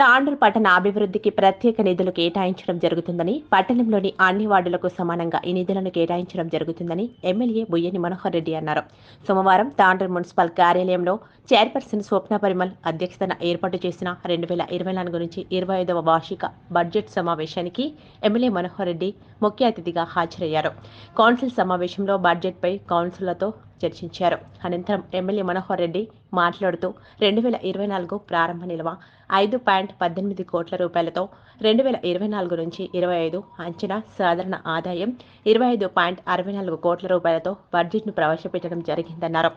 తాండూరు పట్టణ అభివృద్ధికి ప్రత్యేక నిధులు కేటాయించడం జరుగుతుందని పట్టణంలోని అన్ని వార్డులకు సమానంగా ఈ నిధులను కేటాయించడం జరుగుతుందని ఎమ్మెల్యే బుయ్యని మనోహర్ రెడ్డి అన్నారు. సోమవారం తాండూరు మున్సిపల్ కార్యాలయంలో చైర్పర్సన్ స్వప్న పరిమల్ అధ్యక్షతన ఏర్పాటు చేసిన రెండు వేల ఇరవై నాలుగు నుంచి ఇరవై ఐదవ వార్షిక బడ్జెట్ సమావేశానికి ఎమ్మెల్యే మనోహర్ రెడ్డి ముఖ్య అతిథిగా హాజరయ్యారు. కౌన్సిల్ సమావేశంలో బడ్జెట్పై కౌన్సిలర్లతో చర్చించారు. అనంతరం ఎమ్మెల్యే మనోహర్ రెడ్డి మాట్లాడుతూ రెండు వేల ఇరవై నాలుగు ప్రారంభ నిల్వ ఐదు పాయింట్ పద్దెనిమిది కోట్ల రూపాయలతో రెండు వేల ఇరవై నాలుగు నుంచి ఇరవై ఐదు అంచనా సాధారణ ఆదాయం ఇరవై ఐదు పాయింట్ అరవై నాలుగు కోట్ల రూపాయలతో బడ్జెట్ను ప్రవేశపెట్టడం జరిగిందన్నారు.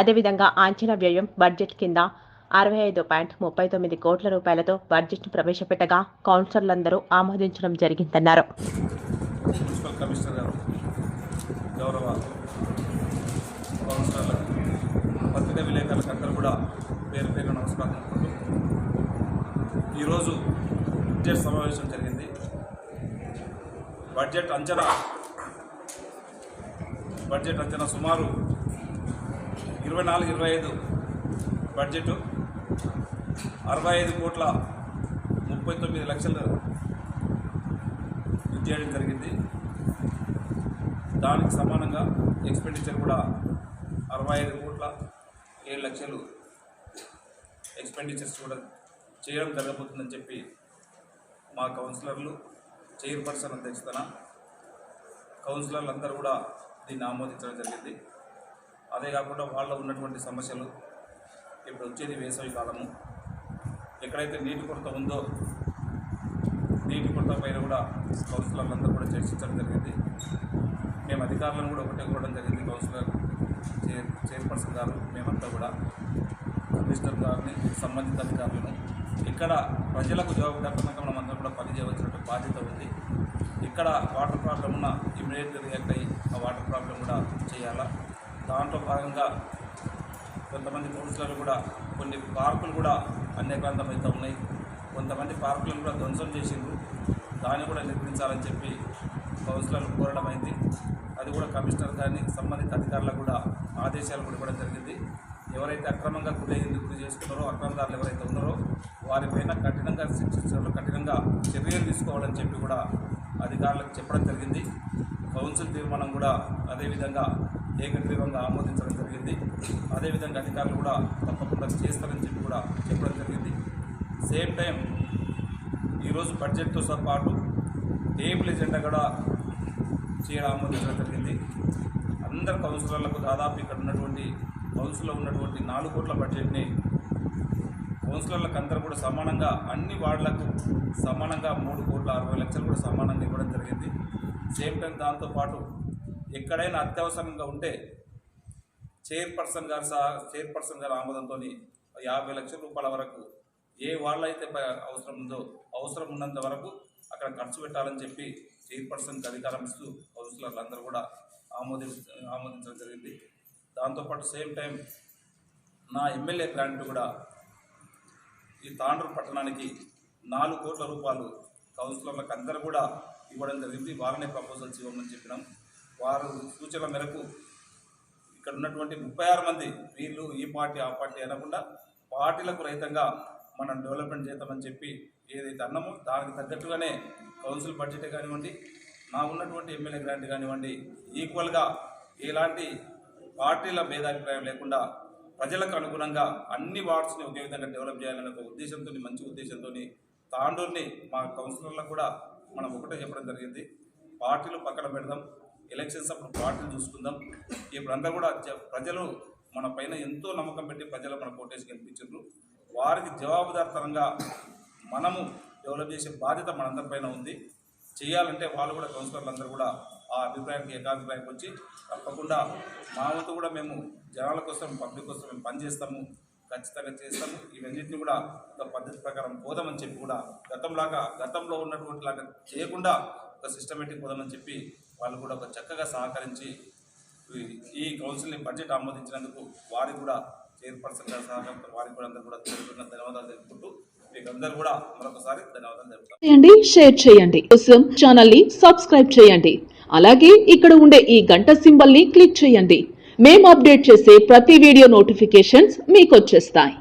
అదేవిధంగా అంచనా వ్యయం బడ్జెట్ కింద అరవై ఐదు పాయింట్ ముప్పై తొమ్మిది కోట్ల రూపాయలతో బడ్జెట్ను ప్రవేశపెట్టగా కౌన్సిలర్లందరూ ఆమోదించడం జరిగిందన్నారు. గౌరవ కౌన్సిలర్లకు పత్రికా విలేకరులకు అందరూ కూడా పేరు పేరు నమస్కారం ఈరోజు బడ్జెట్ సమావేశం జరిగింది. బడ్జెట్ అంచనా బడ్జెట్ అంచనా సుమారు ఇరవై నాలుగు ఇరవై ఐదు బడ్జెట్ అరవై ఐదు కోట్ల ముప్పై తొమ్మిది లక్షలు ఇది చేయడం జరిగింది. దానికి సమానంగా ఎక్స్పెండిచర్ కూడా అరవై ఐదు కోట్ల ఏడు లక్షలు ఎక్స్పెండిచర్స్ కూడా చేయడం జరగబోతుందని చెప్పి మా కౌన్సిలర్లు చైర్పర్సన్ అధ్యక్షతన కౌన్సిలర్లు అందరూ కూడా దీన్ని ఆమోదించడం జరిగింది. అదే కాకుండా వాళ్ళలో ఉన్నటువంటి సమస్యలు ఇప్పుడు వచ్చేది వేసవి కాలము. ఎక్కడైతే నీటి కొరత ఉందో నీటి కొరత పైన కూడా కౌన్సిలర్లందరూ కూడా చర్చించడం జరిగింది. మేము అధికారులను కూడా ఒకటే కోరడం జరిగింది కౌన్సిలర్ చైర్ చైర్పర్సన్ గారు మేమంతా కూడా కమిషనర్ గారిని సంబంధిత అధికారులను ఇక్కడ ప్రజలకు జవాబుదారితంగా మనం అందరం కూడా పనిచేయవలసినటువంటి బాధ్యత ఉంది. ఇక్కడ వాటర్ ప్రాబ్లం ఉన్న ఇమీడియట్గా రియాక్ట్ అయ్యి ఆ వాటర్ ప్రాబ్లం కూడా చేయాలా? దాంట్లో భాగంగా కొంతమంది కౌన్సిలర్లు కూడా కొన్ని పార్కులు కూడా అన్యక్రాంతం ఉన్నాయి. కొంతమంది పార్కులను కూడా ధ్వంసం చేసిండ్రు. దాన్ని కూడా నిర్మించాలని చెప్పి కౌన్సిలర్లు కోరడం అయింది అది కూడా కమిషనర్ గారిని సంబంధిత అధికారులకు కూడా ఆదేశాలు కూడా ఇవ్వడం జరిగింది. ఎవరైతే అక్రమంగా గురి గురి చేసుకున్నారో అక్రమదారులు ఎవరైతే ఉన్నారో వారిపైన కఠినంగా శిక్షించడంలో కఠినంగా చర్యలు తీసుకోవాలని చెప్పి కూడా అధికారులకు చెప్పడం జరిగింది. కౌన్సిల్ తీర్మానం కూడా అదేవిధంగా ఏకగ్రీవంగా ఆమోదించడం జరిగింది. అదేవిధంగా అధికారులు కూడా తప్పకుండా చేస్తారని చెప్పి కూడా చెప్పడం జరిగింది. సేమ్ టైం ఈరోజు బడ్జెట్తో సహా పాటు టేబుల్ ఎజెండా కూడా చేయడం ఆమోదించడం జరిగింది అందరు కౌన్సిలర్లకు దాదాపు ఇక్కడ ఉన్నటువంటి కౌన్సిల్లో ఉన్నటువంటి నాలుగు కోట్ల బడ్జెట్ని కౌన్సిలర్లకు అందరూ కూడా సమానంగా అన్ని వార్డులకు సమానంగా మూడు కోట్ల అరవై లక్షలు కూడా సమానంగా ఇవ్వడం జరిగింది. సేమ్ టైం దాంతోపాటు ఎక్కడైనా అత్యవసరంగా ఉంటే చైర్పర్సన్ గారు సహా చైర్పర్సన్ గారు ఆమోదంతో యాభై లక్షల రూపాయల వరకు ఏ వాళ్ళు అయితే అవసరం ఉందో అవసరం ఉన్నంత వరకు అక్కడ ఖర్చు పెట్టాలని చెప్పి చైర్పర్సన్కి అధికారం ఇస్తూ కౌన్సిలర్లు అందరూ కూడా ఆమోది ఆమోదించడం జరిగింది. దాంతోపాటు సేమ్ టైం నా ఎమ్మెల్యే గ్రాంట్ కూడా ఈ తాండ్రు పట్టణానికి నాలుగు కోట్ల రూపాయలు కౌన్సిలర్లకు అందరూ కూడా ఇవ్వడం జరిగింది. వారనే ప్రపోజల్స్ ఇవ్వమని చెప్పినాం. వారు సూచనల మేరకు ఇక్కడ ఉన్నటువంటి ముప్పై ఆరు మంది వీళ్ళు ఈ పార్టీ ఆ పార్టీ అనకుండా పార్టీలకు రహితంగా మనం డెవలప్మెంట్ చేద్దామని చెప్పి ఏదైతే అన్నామో దానికి తగ్గట్టుగానే కౌన్సిల్ బడ్జెట్ కానివ్వండి నా ఉన్నటువంటి ఎమ్మెల్యే గ్రాంట్ కానివ్వండి ఈక్వల్గా ఎలాంటి పార్టీల భేదాభిప్రాయం లేకుండా ప్రజలకు అనుగుణంగా అన్ని వార్డ్స్ని ఒకే విధంగా డెవలప్ చేయాలనే ఒక ఉద్దేశంతో మంచి ఉద్దేశంతో తాండూరుని మా కౌన్సిలర్లకు కూడా మనం ఒకటే చెప్పడం జరిగింది. పార్టీలు పక్కన పెడదాం ఎలక్షన్స్ అప్పుడు పార్టీలు చూసుకుందాం. ఇప్పుడు అందరూ కూడా ప్రజలు మన పైన ఎంతో నమ్మకం పెట్టి ప్రజలు మన కోటేసి గెలిపించారు వారికి జవాబుదారితనంగా మనము డెవలప్ చేసే బాధ్యత మనందరిపైన ఉంది. చేయాలంటే వాళ్ళు కూడా కౌన్సిలర్లు అందరూ కూడా ఆ అభిప్రాయానికి ఏకాభిప్రాయం వచ్చి తప్పకుండా మా వంతు కూడా మేము జనాల కోసం పబ్లిక్ కోసం మేము పనిచేస్తాము ఖచ్చితంగా చేస్తాము. ఇవన్నింటినీ కూడా ఒక పద్ధతి ప్రకారం పోదామని చెప్పి కూడా గతంలాగా గతంలో ఉన్నటువంటి లాగా చేయకుండా ఒక సిస్టమేటిక్ పోదామని చెప్పి వాళ్ళు కూడా ఒక చక్కగా సహకరించి ఈ కౌన్సిల్ని బడ్జెట్ ఆమోదించినందుకు వారికి కూడా చైర్పర్సన్ గారి సహకారంతో వారికి కూడా అందరూ కూడా తెలుపుతున్న ధన్యవాదాలు తెలుపుకుంటూ మీకు కూడా మరొకసారి ధన్యవాదాలు చేయండి షేర్ చేయండి. కోసం ఛానల్ని సబ్స్క్రైబ్ చేయండి. అలాగే ఇక్కడ ఉండే ఈ గంట సింబల్ని క్లిక్ చేయండి. మేము అప్డేట్ చేసే ప్రతి వీడియో నోటిఫికేషన్స్ మీకు వచ్చేస్తాయి.